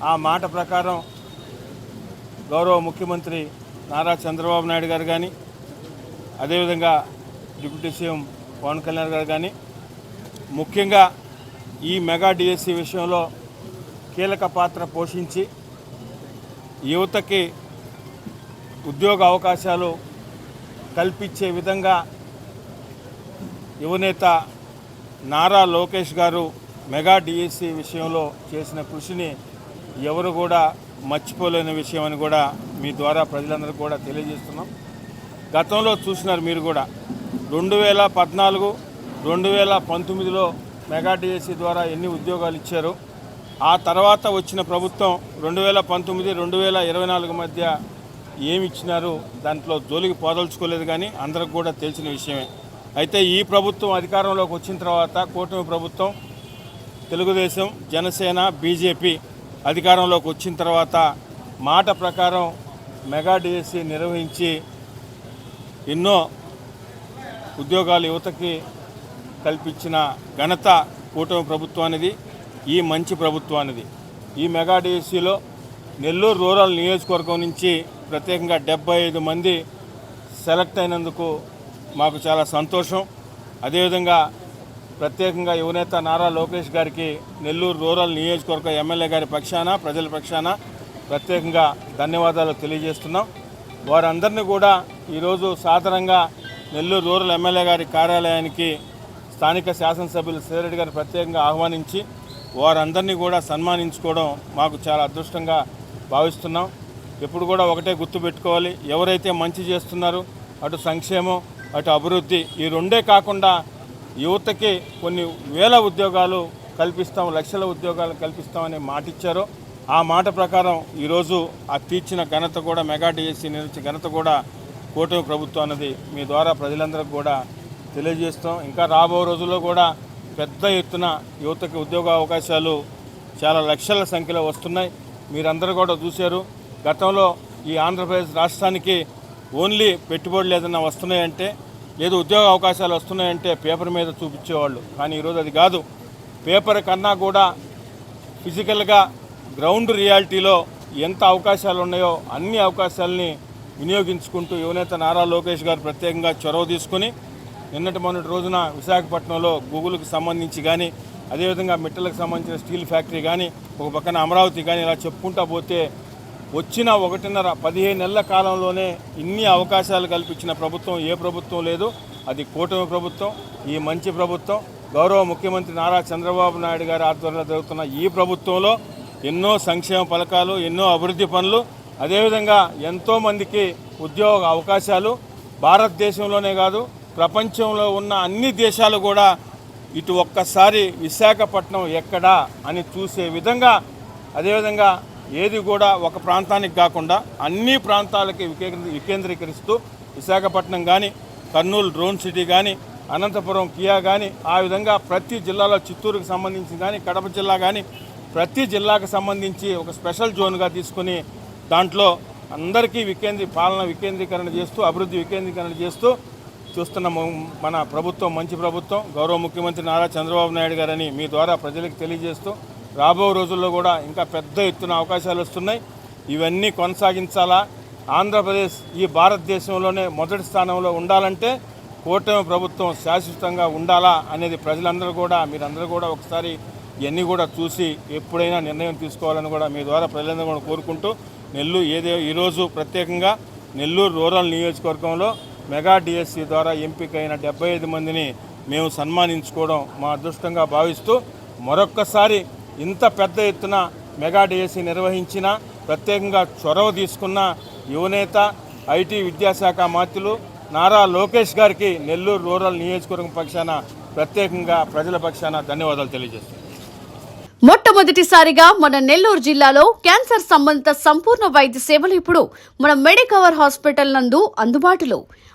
ఆ మాట ప్రకారం గౌరవ ముఖ్యమంత్రి నారా చంద్రబాబు నాయుడు గారు కానీ అదేవిధంగా డిప్యూటీ సీఎం పవన్ కళ్యాణ్ గారు కానీ ముఖ్యంగా ఈ మెగా డిఎస్సి విషయంలో కీలక పాత్ర పోషించి యువతకి ఉద్యోగ అవకాశాలు కల్పించే విధంగా యువనేత నారా లోకేష్ గారు మెగా డిఎస్సి విషయంలో చేసిన కృషిని ఎవరు కూడా మర్చిపోలేని విషయం అని కూడా మీ ద్వారా ప్రజలందరూ కూడా తెలియజేస్తున్నాం. గతంలో చూసినారు మీరు కూడా. రెండు వేల పద్నాలుగు రెండు వేల పంతొమ్మిదిలో మెగా డిఎస్సి ద్వారా ఎన్ని ఉద్యోగాలు ఇచ్చారు? ఆ తర్వాత వచ్చిన ప్రభుత్వం రెండు వేల పంతొమ్మిది రెండు వేల ఇరవై నాలుగు మధ్య ఏమి ఇచ్చినారు? దాంట్లో జోలికి పోదలుచుకోలేదు కానీ అందరికి కూడా తెలిసిన విషయమే. అయితే ఈ ప్రభుత్వం అధికారంలోకి వచ్చిన తర్వాత కూటమి ప్రభుత్వం తెలుగుదేశం జనసేన బీజేపీ అధికారంలోకి వచ్చిన తర్వాత మాట ప్రకారం మెగా డిఎస్సి నిర్వహించి ఎన్నో ఉద్యోగాలు యువతకి కల్పించిన ఘనత కూటమి ప్రభుత్వానిది ఈ మంచి ప్రభుత్వానిది. ఈ మెగా డిఎస్సిలో నెల్లూరు రూరల్ నియోజకవర్గం నుంచి ప్రత్యేకంగా డెబ్బై ఐదు మంది సెలెక్ట్ అయినందుకు మాకు చాలా సంతోషం. అదేవిధంగా ప్రత్యేకంగా యువనేత నారా లోకేష్ గారికి నెల్లూరు రూరల్ నియోజకవర్గ ఎమ్మెల్యే గారి పక్షాన ప్రజల పక్షాన ప్రత్యేకంగా ధన్యవాదాలు తెలియజేస్తున్నాం. వారందరినీ కూడా ఈరోజు సాధారణంగా నెల్లూరు రూరల్ ఎమ్మెల్యే గారి కార్యాలయానికి స్థానిక శాసనసభ్యులు సేరెడ్డి గారు ప్రత్యేకంగా ఆహ్వానించి వారందరినీ కూడా సన్మానించుకోవడం మాకు చాలా అదృష్టంగా భావిస్తున్నాం. ఎప్పుడు కూడా ఒకటే గుర్తుపెట్టుకోవాలి ఎవరైతే మంచి చేస్తున్నారు అటు సంక్షేమం అటు అభివృద్ధి ఈ రెండే కాకుండా యువతకి కొన్ని వేల ఉద్యోగాలు కల్పిస్తాం లక్షల ఉద్యోగాలు కల్పిస్తామని మాట ఇచ్చారో ఆ మాట ప్రకారం ఈరోజు ఆ తీర్చిన ఘనత కూడా మెగా డిఎస్సీ నిర్మించిన ఘనత కూడా కూటమి ప్రభుత్వం అన్నది మీ ద్వారా ప్రజలందరికీ కూడా తెలియజేస్తాం. ఇంకా రాబో రోజుల్లో కూడా పెద్ద ఎత్తున యువతకి ఉద్యోగ అవకాశాలు చాలా లక్షల సంఖ్యలో వస్తున్నాయి. మీరందరూ కూడా చూశారు. గతంలో ఈ ఆంధ్రప్రదేశ్ రాష్ట్రానికి ఓన్లీ పెట్టుబడులు ఏదైనా వస్తున్నాయంటే లేదు ఉద్యోగ అవకాశాలు వస్తున్నాయంటే పేపర్ మీద చూపించేవాళ్ళు. కానీ ఈరోజు అది కాదు. పేపర్ కన్నా కూడా ఫిజికల్గా గ్రౌండ్ రియాలిటీలో ఎంత అవకాశాలు ఉన్నాయో అన్ని అవకాశాలని వినియోగించుకుంటూ యువనేత నారా లోకేష్ గారు ప్రత్యేకంగా చొరవ తీసుకుని నిన్నటి మొన్నటి రోజున విశాఖపట్నంలో గూగుల్కి సంబంధించి కానీ అదేవిధంగా మిట్టలకు సంబంధించిన స్టీల్ ఫ్యాక్టరీ కానీ ఒక పక్కన అమరావతి కానీ ఇలా చెప్పుకుంటా పోతే వచ్చిన ఒకటిన్నర పదిహేను నెలల కాలంలోనే ఇన్ని అవకాశాలు కల్పించిన ప్రభుత్వం ఏ ప్రభుత్వం లేదు. అది కూటమి ప్రభుత్వం ఈ మంచి ప్రభుత్వం. గౌరవ ముఖ్యమంత్రి నారా చంద్రబాబు నాయుడు గారి ఆధ్వర్యంలో జరుగుతున్న ఈ ప్రభుత్వంలో ఎన్నో సంక్షేమ పథకాలు ఎన్నో అభివృద్ధి పనులు అదేవిధంగా ఎంతోమందికి ఉద్యోగ అవకాశాలు. భారతదేశంలోనే కాదు ప్రపంచంలో ఉన్న అన్ని దేశాలు కూడా ఇటు ఒక్కసారి విశాఖపట్నం ఎక్కడా అని చూసే విధంగా అదేవిధంగా ఏది కూడా ఒక ప్రాంతానికి కాకుండా అన్ని ప్రాంతాలకి వికేంద్రీకరిస్తూ విశాఖపట్నం కానీ కర్నూలు డ్రోన్ సిటీ కానీ అనంతపురం కియా కానీ ఆ విధంగా ప్రతి జిల్లాలో చిత్తూరుకు సంబంధించి కానీ కడప జిల్లా కానీ ప్రతి జిల్లాకు సంబంధించి ఒక స్పెషల్ జోన్గా తీసుకుని దాంట్లో అందరికీ వికేంద్రీ పాలన వికేంద్రీకరణ చేస్తూ అభివృద్ధి వికేంద్రీకరణ చేస్తూ చూస్తున్న మన ప్రభుత్వం మంచి ప్రభుత్వం. గౌరవ ముఖ్యమంత్రి నారా చంద్రబాబు నాయుడు గారని మీ ద్వారా ప్రజలకు తెలియజేస్తూ రాబో రోజుల్లో కూడా ఇంకా పెద్ద ఎత్తున అవకాశాలు వస్తున్నాయి. ఇవన్నీ కొనసాగించాలా? ఆంధ్రప్రదేశ్ ఈ భారతదేశంలోనే మొదటి స్థానంలో ఉండాలంటే కూటమి ప్రభుత్వం శాశ్వతంగా ఉండాలా అనేది ప్రజలందరూ కూడా మీరందరూ కూడా ఒకసారి ఇవన్నీ కూడా చూసి ఎప్పుడైనా నిర్ణయం తీసుకోవాలని కూడా మీ ద్వారా ప్రజలందరూ కూడా కోరుకుంటూ నెల్లూరు ఏదే ఈరోజు ప్రత్యేకంగా నెల్లూరు రూరల్ నియోజకవర్గంలో మెగా డిఎస్సి ద్వారా ఎంపికైన డెబ్బై ఐదు మందిని మేము సన్మానించుకోవడం మా అదృష్టంగా భావిస్తూ మరొక్కసారి ఇంత పెద్ద ఎత్తున మెగా డిఎస్సి నిర్వహించిన ప్రత్యేకంగా చొరవ తీసుకున్న యువనేత ఐటీ విద్యాశాఖ మంత్రులు నారా లోకేష్ గారికి నెల్లూరు రూరల్ నియోజకవర్గం పక్షాన ప్రత్యేకంగా ప్రజల పక్షాన ధన్యవాదాలు తెలియజేస్తున్నాను మొట్టమొదటిసారిగా మన నెల్లూరు జిల్లాలో క్యాన్సర్ సంబంధిత సంపూర్ణ వైద్య సేవలు ఇప్పుడు మన మెడికవర్ హాస్పిటల్ నందు అందుబాటులో.